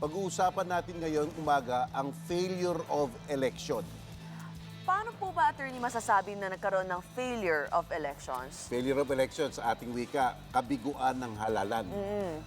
pag-uusapan natin ngayon umaga ang failure of election. Paano po ba, attorney, masasabi na nagkaroon ng failure of elections? Failure of election sa ating wika, kabiguan ng halalan.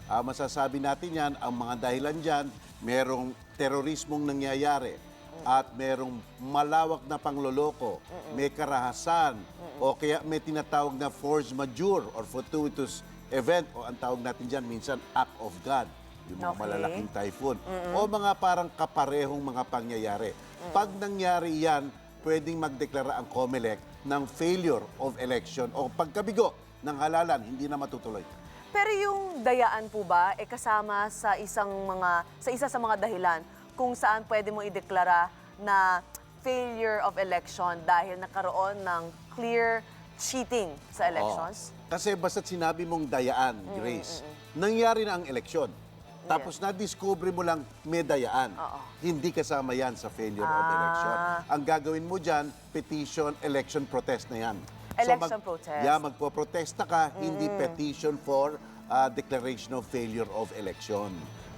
Ah, masasabi natin yan, ang mga dahilan dyan, merong terorismong nangyayari at merong malawak na pangloloko, may karahasan, o kaya may tinatawag na force majeure or fortuitous event, o ang tawag natin dyan minsan act of God, yung mga Okay. malalaking typhoon, o mga parang kaparehong mga pangyayari. Pag nangyari yan, pwedeng magdeklara ang COMELEC ng failure of election o pagkabigo ng halalan, hindi na matutuloy. Pero yung dayaan po ba, eh kasama sa isang mga, sa isa sa mga dahilan kung saan pwede mo ideklara na failure of election dahil nakaroon ng clear cheating sa elections? Oo. Kasi basta't sinabi mong dayaan, Grace, nangyari na ang eleksyon. Tapos na-discover mo lang may dayaan. Oo. Hindi kasama yan sa failure of Ah. election. Ang gagawin mo dyan, petition, election protest na yan. Election protest. Yeah, magpo-protesta ka, hindi petition for uh, declaration of failure of election.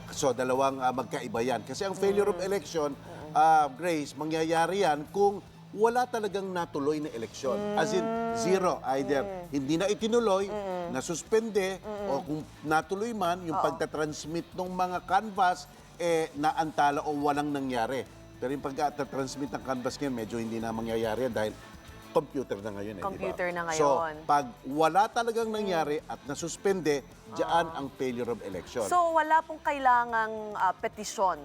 So, dalawang uh, magkaiba yan. Kasi ang failure of election, uh, Grace, mangyayari yan kung wala talagang natuloy na eleksyon. As in, zero. Either hindi na itinuloy, nasuspende, o kung natuloy man, yung pagtatransmit ng mga canvas, eh, naantala o walang nangyari. Pero yung pagtatransmit ng canvas ngayon, medyo hindi na mangyayari yan dahil computer na ngayon. Eh? Computer na So, ngayon. pag wala talagang nangyari at nasuspende, diyan ang failure of election. So wala pong kailangang ah, petisyon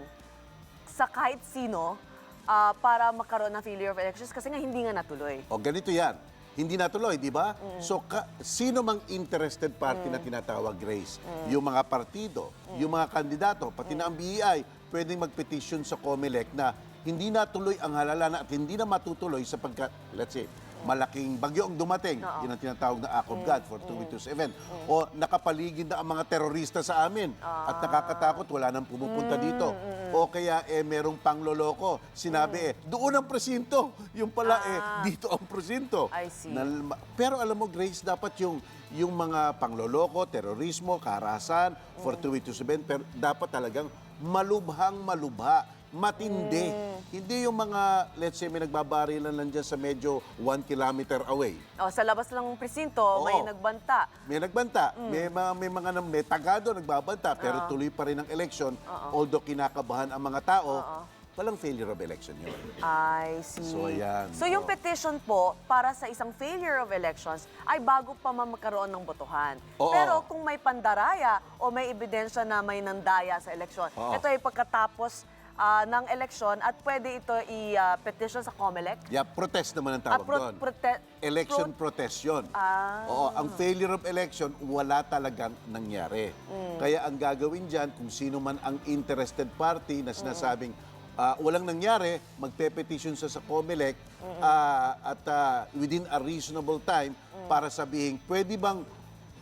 sa kahit sino ah, para magkaroon ng failure of elections kasi nga hindi nga natuloy. O ganito yan, hindi natuloy, di ba? So, ka- sino mang interested party na tinatawag, Grace? Yung mga partido, yung mga kandidato, pati na ang BEI, pwedeng mag-petition sa COMELEC na hindi natuloy ang halalan at hindi na matutuloy sapagkat, let's say, malaking bagyo ang dumating. Oo. Yun ang tinatawag na Act of God, fortuitous event. O nakapaligid na ang mga terorista sa amin at nakakatakot, wala nang pumupunta dito. O kaya eh merong pangloloko. Sinabi eh, doon ang presinto. Yung pala eh, dito ang presinto. I see. Nal- pero alam mo, Grace, dapat yung yung mga pangloloko, terorismo, karahasan, fortuitous event, pero dapat talagang malubhang malubha, matindi. Hindi yung mga, let's say, may nagbabarilan lang dyan sa medyo one kilometer away. O, sa labas ng presinto, Oo. may nagbanta. May nagbanta, may mga may mga nam- may tagado nagbabanta pero tuloy pa rin ang election. Although kinakabahan ang mga tao, walang failure of election 'yun. I see. So, ayan. So, yung Oo. petition po para sa isang failure of elections ay bago pa man magkaroon ng botohan. Oo. Pero kung may pandaraya o may ebidensya na may nandaya sa eleksyon, Oo. ito ay pagkatapos ah, ng eleksyon at pwede ito i-petition sa COMELEC. Yeah, protest naman ang Ah, tawag pro- doon. prote- election pro- protest yun. Ah. Oo, ang failure of election, wala talagang nangyari. Mm. Kaya ang gagawin dyan, kung sino man ang interested party na sinasabing ah, walang nangyari, magpe-petition sa sa COMELEC ah, at ah, within a reasonable time Mm. para sabihin, pwede bang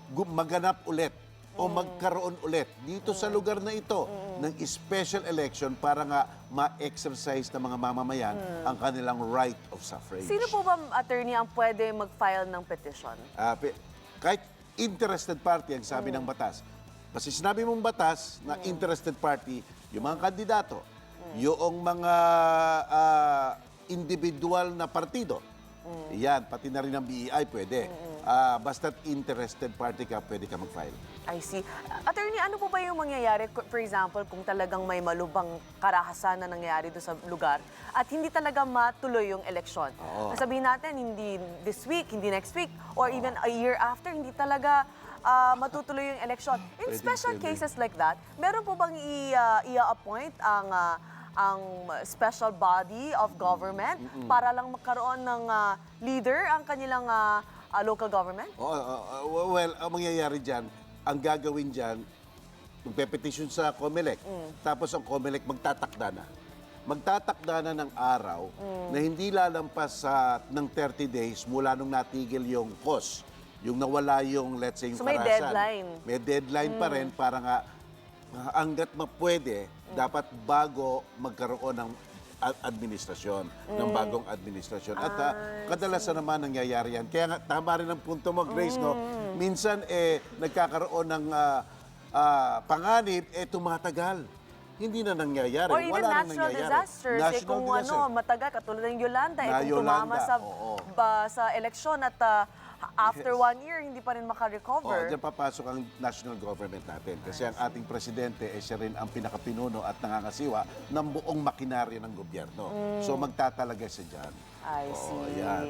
gu- maganap ulit o Mm. magkaroon ulit dito sa lugar na ito ng special election para nga ma-exercise ng mga mamamayan ang kanilang right of suffrage. Sino po ba, attorney, ang pwede mag-file ng petition? Ah, pe- kahit interested party ang sabi ng batas. Basta sinabi mong batas na interested party, yung mga kandidato, yung mga ah, individual na partido, yan, pati na rin ang BEI pwede. Ah, basta't interested party ka, pwede ka mag-file. I see. Attorney, ano po ba yung mangyayari, for example, kung talagang may malubang karahasan na nangyayari doon sa lugar at hindi talaga matuloy yung eleksyon? Oo. Sabihin natin, hindi this week, hindi next week, or even a year after, hindi talaga ah, matutuloy yung eleksyon. In special pwede. cases like that, meron po bang i- ah, i-appoint ang ah, ang special body of government para lang magkaroon ng ah, leader ang kanilang ah, ah, local government? Oo, oo, well, ang mangyayari dyan, ang gagawin dyan, magpe-petition sa COMELEC. Tapos ang COMELEC magtatakda na. Magtatakda na ng araw na hindi lalampas sa ng 30 days mula nung natigil yung cause. Yung nawala yung, let's say, yung So may karahasan. deadline. May deadline pa rin para nga hanggat mapwede, dapat bago magkaroon ng administrasyon, ng bagong administrasyon. At ah, kadalasan naman nangyayari yan. Kaya nga, tama rin ang punto mo, Grace, no? Minsan, eh, nagkakaroon ng ah, ah, panganib, eh, tumatagal. hindi na nangyayari. Or even Wala na natural nangyayari. disasters. eh, Natural kung disaster. ano, matagal, katulad ng Yolanda, eh, Na kung tumama Yolanda, sa, oo. ba, sa eleksyon at ah, after Yes. one year, hindi pa rin Oh, makarecover. diyan papasok ang national government natin. Kasi ang ating presidente, eh, siya rin ang pinakapinuno at nangangasiwa ng buong makinarya ng gobyerno. Mm. So magtatalaga siya dyan. I Oo, see. yan.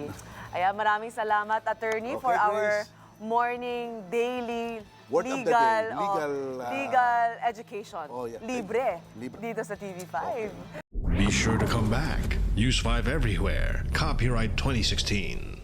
Ayan, maraming salamat, attorney, for Okay, our Grace. morning daily Word of the legal, day, oh, legal, ah, legal education. Oh, yeah. Libre. Libre. Dito sa TV5. Okay. Be sure to come back. Use 5 everywhere. Copyright 2016.